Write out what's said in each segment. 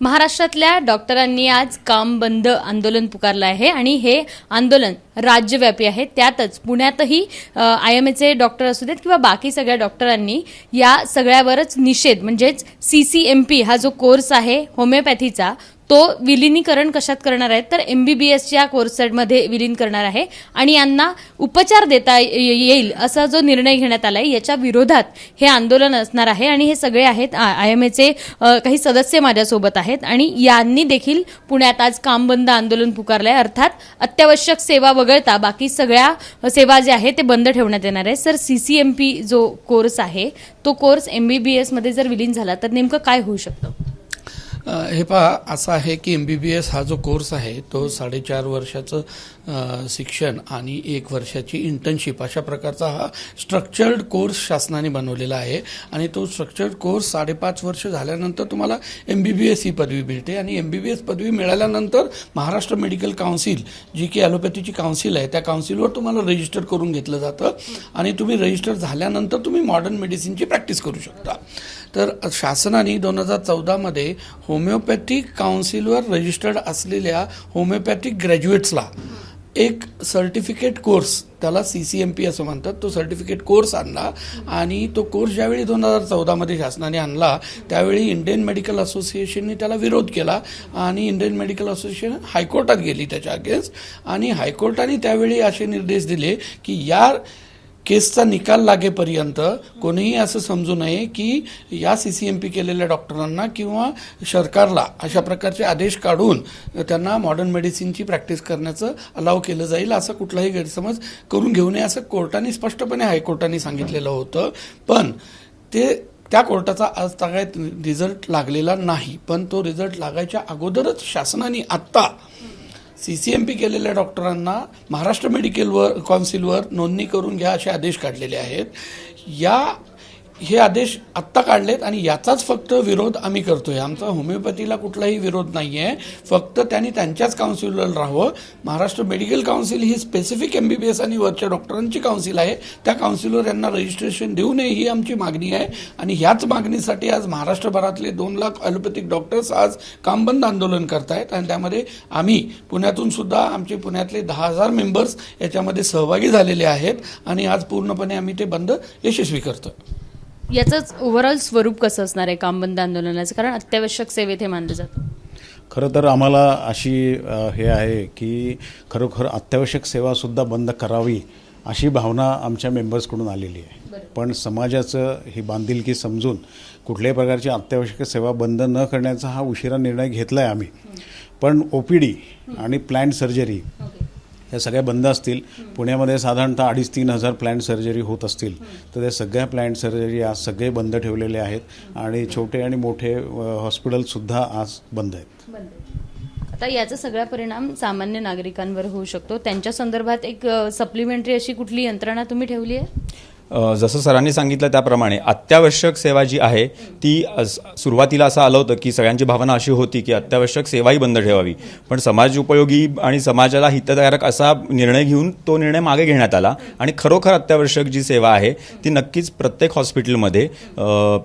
महाराष्ट्रातल्या डॉक्टरांनी आज काम बंद आंदोलन पुकारलं आहे आणि हे आंदोलन राज्यव्यापी आहे. त्यातच पुण्यातही आय एम एचे डॉक्टर असू देत किंवा बाकी सगळ्या डॉक्टरांनी या सगळ्यावरच निषेध म्हणजेच सी सी एम पी हा जो कोर्स आहे होमिओपॅथीचा तो विलिनीकरण कशात करणार आहेत तर एम बी बी एसच्या कोर्समध्ये विलीन करणार आहे. आणि यांना उपचार देता ये- येईल असा जो निर्णय घेण्यात आला आहे याच्या विरोधात हे आंदोलन असणार आहे. आणि हे सगळे आहेत आय एम एचे काही सदस्य माझ्यासोबत आहेत. आणि यांनी देखील पुण्यात आज काम बंद आंदोलन पुकारलं आहे अर्थात अत्यावश्यक सेवा वगळता बाकी सगळ्या सेवा ज्या आहेत ते बंद ठेवण्यात येणार आहे. Sir C C M P जो कोर्स आहे तो कोर्स एम बी बी एसमध्ये जर विलीन झाला तर नेमकं काय होऊ शकतं? हे पहा असं आहे की एम बी बी एस हा जो कोर्स आहे तो साडेचार वर्षाचं शिक्षण आणि एक वर्षाची इंटर्नशिप अशा प्रकारचा हा स्ट्रक्चर्ड कोर्स शासनाने बनवलेला आहे. आणि तो स्ट्रक्चर्ड कोर्स साडेपाच वर्ष झाल्यानंतर तुम्हाला एम बी बी एस ही पदवी मिळते. आणि एम बी बी एस पदवी मिळाल्यानंतर महाराष्ट्र मेडिकल काउन्सिल जी की ॲलोपॅथीची काउन्सिल आहे त्या काउन्सिलवर तुम्हाला रजिस्टर करून घेतलं जातं. आणि तुम्ही रजिस्टर झाल्यानंतर तुम्ही मॉडर्न मेडिसिनची प्रॅक्टिस करू शकता. तर शासनाने दोन हजार चौदामध्ये होमिओपॅथिक काउन्सिलवर रजिस्टर्ड असलेल्या होमिओपॅथिक ग्रॅज्युएट्सला एक सर्टिफिकेट कोर्स त्याला सी सी एम पी असं म्हणतात. तो सर्टिफिकेट कोर्स आणला आणि तो कोर्स ज्यावेळी दोन हजार चौदामध्ये शासनाने आणला त्यावेळी इंडियन मेडिकल असोसिएशनने त्याला विरोध केला आणि इंडियन मेडिकल असोसिएशन हायकोर्टात गेली त्याच्या अगेन्स्ट आणि हायकोर्टाने त्यावेळी असे निर्देश दिले की या केसचा निकाल लागेपर्यंत कोणीही असं समजू नये की या सी सी एम पी केलेल्या डॉक्टरांना किंवा सरकारला अशा प्रकारचे आदेश काढून त्यांना मॉडर्न मेडिसिनची प्रॅक्टिस करण्याचं अलाव केलं जाईल असा कुठलाही गैरसमज करून घेऊ नये असं कोर्टाने स्पष्टपणे हायकोर्टाने सांगितलेलं होतं. पण ते त्या कोर्टाचा आज तागायत रिझल्ट लागलेला नाही. पण तो रिझल्ट लागायच्या अगोदरच शासनाने आत्ता सी सी एम पी केलेल्या डॉक्टरांना महाराष्ट्र मेडिकलवर कौन्सिलवर नोंदणी करून घ्या असे आदेश काढलेले आहेत. या हे आदेश आत्ता काढलेत आणि याचाच फक्त विरोध आम्ही करतोय. आमचा होमिओपॅथीला कुठलाही विरोध नाही आहे फक्त त्यांनी त्यांच्याच काउन्सिलला राहावं. महाराष्ट्र मेडिकल काउन्सिल ही specific M B B S आणि वरच्या डॉक्टरांची काउन्सिल आहे. त्या काउन्सिलवर यांना रजिस्ट्रेशन देऊ नये ही आमची मागणी आहे. आणि ह्याच मागणीसाठी आज महाराष्ट्रभरातले दोन लाख ॲलोपॅथिक डॉक्टर्स आज कामबंद आंदोलन करतायत. आणि त्यामध्ये आम्ही पुण्यातून सुद्धा आमचे पुण्यातले दहा हजार मेंबर्स याच्यामध्ये सहभागी झालेले आहेत. आणि आज पूर्णपणे आम्ही ते बंद यशस्वी करतो याचंच ओव्हरऑल स्वरूप कसं असणार आहे काम बंद आंदोलनाचं? कारण अत्यावश्यक सेवेत हे मानलं जातं. खरं तर आम्हाला अशी हे आहे की खरोखर अत्यावश्यक सेवासुद्धा बंद करावी अशी भावना आमच्या मेंबर्सकडून आलेली आहे. पण समाजाचं ही बांधिलकी समजून कुठल्याही प्रकारची अत्यावश्यक सेवा बंद न करण्याचा हा उशिरा निर्णय घेतला आहे आम्ही पण ओ पी डी आणि प्लॅन्ड सर्जरी ह्या सगळ्या बंद असतील. पुण्यामध्ये साधारणतः अडीच तीन हजार प्लॅन्ट सर्जरी होत असतील. तर त्या सगळ्या प्लॅन्ट सर्जरी आज सगळे बंद ठेवलेले आहेत. आणि छोटे आणि मोठे हॉस्पिटलसुद्धा आज बंद आहेत. आता याचा सगळा परिणाम सामान्य नागरिकांवर होऊ शकतो. त्यांच्या संदर्भात एक सप्लिमेंटरी अशी कुठली यंत्रणा तुम्ही ठेवली आहे? जसं सरांनी सांगितलं त्याप्रमाणे अत्यावश्यक सेवा जी आहे ती सुरुवातीला असं आलं होतं की सगळ्यांची भावना अशी होती की अत्यावश्यक सेवाही बंद ठेवावी. पण समाज उपयोगी आणि समाजाला हितधारक असा निर्णय घेऊन तो निर्णय मागे घेण्यात आला आणि खरोखर अत्यावश्यक जी सेवा आहे ती नक्कीच प्रत्येक हॉस्पिटलमध्ये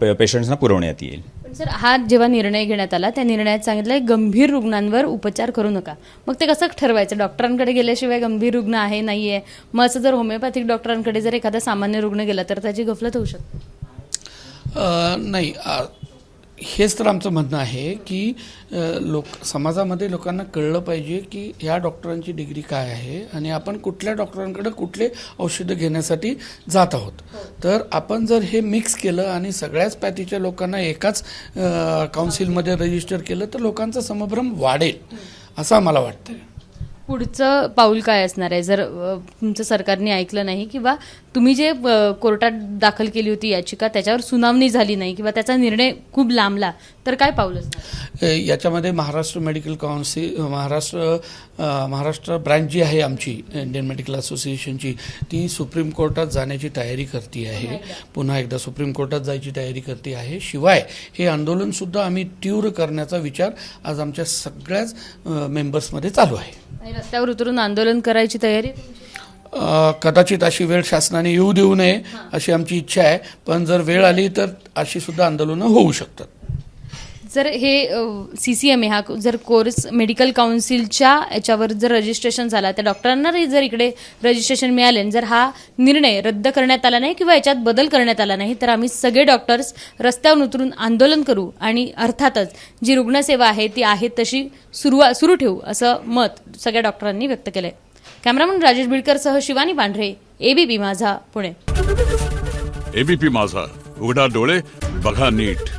पे पेशंट्सना पुरवण्यात येईल. सर हा जेव्हा निर्णय घेण्यात आला त्या निर्णयात सांगितलं गंभीर रुग्णांवर उपचार करू नका. मग ते कसं ठरवायचं? डॉक्टरांकडे गेल्याशिवाय गंभीर रुग्ण आहे नाही आहे मग असं जर होमिओपॅथिक डॉक्टरांकडे जर एखादा सामान्य रुग्ण गेला तर त्याची गफलत होऊ शकते? नाही. हेच तर आमचं म्हणणं आहे की लोक समाजामध्ये लोकांना कळलं पाहिजे की ह्या डॉक्टरांची डिग्री काय आहे आणि आपण कुठल्या डॉक्टरांकडे कुठले औषधं घेण्यासाठी जात आहोत. तर आपण जर हे मिक्स केलं आणि सगळ्याच पॅथीच्या लोकांना एकाच काउन्सिलमध्ये रजिस्टर केलं तर लोकांचा समभ्रम वाढेल असं आम्हाला वाटतं पुढचं पाऊल काय असणार आहे? जर तुमचं सरकारने ऐकलं नाही किंवा तुम्ही जे कोर्टात दाखल केली होती याचिका त्याच्यावर सुनावणी झाली नाही किंवा त्याचा निर्णय खूप लांबला तर काय अ, याच्यामध्ये Maharashtra medical council Maharashtra Maharashtra branch जी आहे आमची इंडियन मेडिकल असोसिएशनची ती सुप्रीम कोर्टात जाण्याची तयारी करते आहे. पुन्हा एकदा. सुप्रीम कोर्टात जायची तयारी करते आहे. शिवाय हे आंदोलनसुद्धा आम्ही तीव्र करण्याचा विचार आज आमच्या सगळ्याच मेंबर्समध्ये चालू आहे. रस्त्यावर उतरून आंदोलन करायची तयारी कदाचित अशी वेळ शासनाने येऊ देऊ नये अशी आमची इच्छा आहे पण जर वेळ आली तर अशी सुद्धा आंदोलनं होऊ शकतात. जर हे सी सी एम ए हा जर कोर्स मेडिकल काउन्सिलच्या याच्यावर जर रजिस्ट्रेशन झाला त्या डॉक्टरांना जर इकडे रजिस्ट्रेशन मिळाले जर हा निर्णय रद्द करण्यात आला नाही किंवा याच्यात बदल करण्यात आला नाही तर आम्ही सगळे डॉक्टर्स रस्त्यावर उतरून आंदोलन करू आणि अर्थातच जी रुग्णसेवा आहे ती आहे तशी सुरुवा सुरू ठेवू असं मत सगळ्या डॉक्टरांनी व्यक्त केलंय. कॅमेरामन राजेश बिडकरसह शिवानी पांढरे एबीपी माझा पुणे. एबीपी माझा उघडा डोळे बघा नीट.